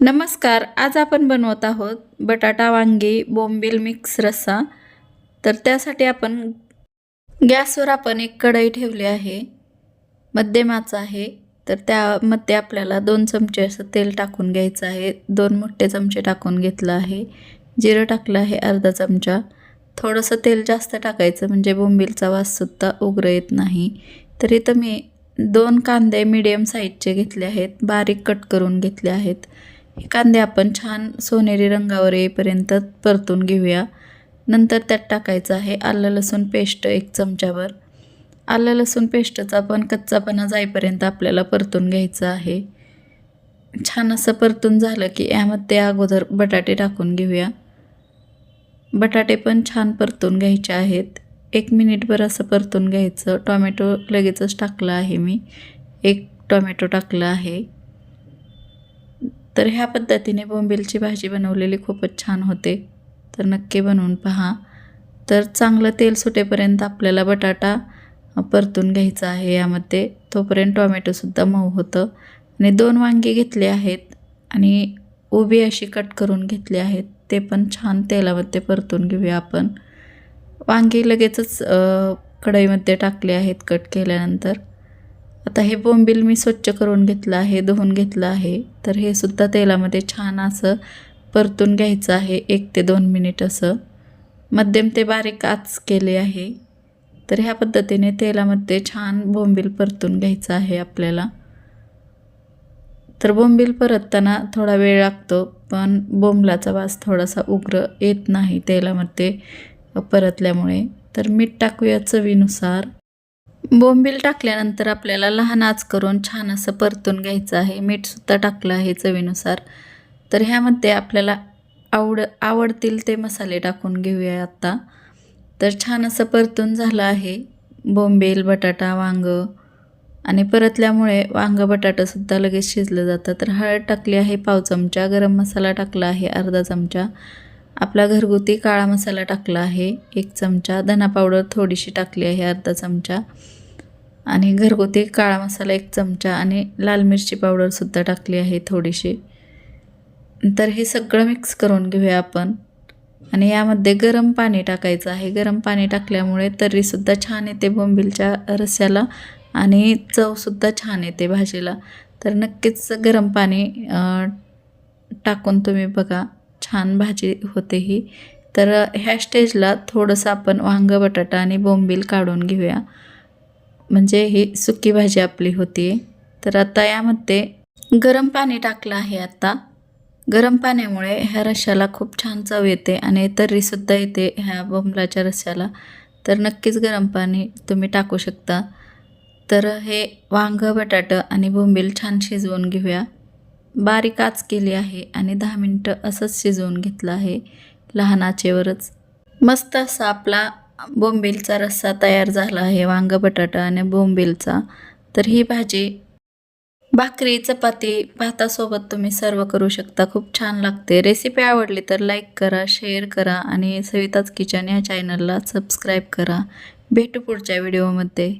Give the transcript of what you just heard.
नमस्कार आज आपण बनवत आहोत बटाटा वांगी बोंबील मिक्स रस्सा. तर त्यासाठी आपण गॅसवर आपण एक कढई ठेवली आहे मध्यमाचा आहे. तर त्यामध्ये आपल्याला दोन चमचे असं तेल टाकून घ्यायचं आहे. दोन मोठे चमचे टाकून घेतलं आहे. जिरं टाकलं आहे अर्धा चमचा. थोडंसं तेल जास्त टाकायचं म्हणजे बोंबीलचा वाससुद्धा उग्र येत नाही. तर इथं मी दोन कांदे मिडियम साईजचे घेतले आहेत. बारीक कट करून घेतले आहेत. हे कांदे आपण छान सोनेरी रंगावर येईपर्यंत परतून घेऊया. नंतर त्यात टाकायचं आहे आलं लसूण पेस्ट एक चमच्यावर आलं लसूण पेस्टचा पण कच्चापणा जाईपर्यंत आपल्याला परतून घ्यायचं आहे. छान असं परतून झालं की यामध्ये अगोदर बटाटे टाकून घेऊया. बटाटे पण छान परतून घ्यायचे आहेत. एक मिनिटभर असं परतून घ्यायचं. टॉमॅटो लगेचच टाकलं आहे मी. एक टॉमॅटो टाकलं आहे. तर ह्या पद्धतीने बोंबीलची भाजी बनवलेली खूपच छान होते. तर नक्की बनवून पहा. तर चांगलं तेल सुटेपर्यंत आपल्याला बटाटा परतून घ्यायचा आहे यामध्ये. तोपर्यंत टॉमॅटोसुद्धा मऊ होतं. आणि दोन वांगी घेतले आहेत आणि उभी अशी कट करून घेतली आहेत. ते पण छान तेलामध्ये परतून घेऊया आपण. वांगी लगेचच कढईमध्ये टाकले आहेत कट केल्यानंतर. आता हे बोंबील मी स्वच्छ करून घेतलं आहे धुवून घेतलं आहे. तर हे सुद्धा तेलामध्ये छान असं परतून घ्यायचं आहे एक ते दोन मिनिट असं. मध्यम ते बारीक आच केले आहे. तर ह्या पद्धतीने तेलामध्ये छान बोंबील परतून घ्यायचं आहे आपल्याला. तर बोंबील परतताना थोडा वेळ लागतो पण बोंबलाचा वास थोडासा उग्र येत नाही तेलामध्ये परतल्यामुळे. तर मीठ टाकूया चवीनुसार. बोंबील टाकल्यानंतर आपल्याला लहान आच करून छान असं परतून घ्यायचं आहे. मीठसुद्धा टाकलं आहे चवीनुसार. तर ह्यामध्ये आपल्याला आवड आवडतील ते मसाले टाकून घेऊया आत्ता तर छान असं परतून झालं आहे. बोंबील बटाटा वांग आणि परतल्यामुळे वांग बटाटासुद्धा लगेच शिजलं जातं. तर हळद टाकली आहे पाव चमचा. गरम मसाला टाकला आहे अर्धा चमचा. आपला घरगुती काळा मसाला टाकला आहे एक चमचा. धना पावडर थोडीशी टाकली आहे अर्धा चमचा. आणि घरगुती काळा मसाला एक चमचा आणि लाल मिरची पावडरसुद्धा टाकली आहे थोडीशी. तर हे सगळं मिक्स करून घेऊया आपण. आणि यामध्ये गरम पाणी टाकायचं आहे. गरम पाणी टाकल्यामुळे तर्रीसुद्धा छान येते बोंबीलच्या रस्याला आणि चवसुद्धा छान येते भाजीला. तर नक्कीच गरम पाणी टाकून तुम्ही बघा. छान भाजी होते ही. तर ह्या स्टेजला थोडंसं आपण वांग बटाटा आणि बोंबील काढून घेऊया. म्हणजे ही सुकी भाजी आपली होती. तर आता यामध्ये गरम पाणी टाकलं आहे आता. गरम पाण्यामुळे ह्या रश्याला खूप छान चव येते आणि तर्रीसुद्धा येते ह्या बोंबलाच्या रश्याला. तर नक्कीच गरम पाणी तुम्ही टाकू शकता. तर हे वांग बटाटं आणि बोंबील छान शिजवून घेऊया. बारीक आच केली आहे आणि दहा मिनटं असंच शिजवून घेतलं आहे लहान आचेवरच. मस्त असा आपला बोंबीलचा रस्सा तयार झाला आहे वांग बटाटा आणि बोंबीलचा. तर ही भाजी भाकरी चपाती भातासोबत तुम्ही सर्व करू शकता. खूप छान लागते. रेसिपी आवडली तर लाईक करा शेअर करा आणि सविताच किचन या चॅनलला सबस्क्राईब करा. भेटू पुढच्या व्हिडिओमध्ये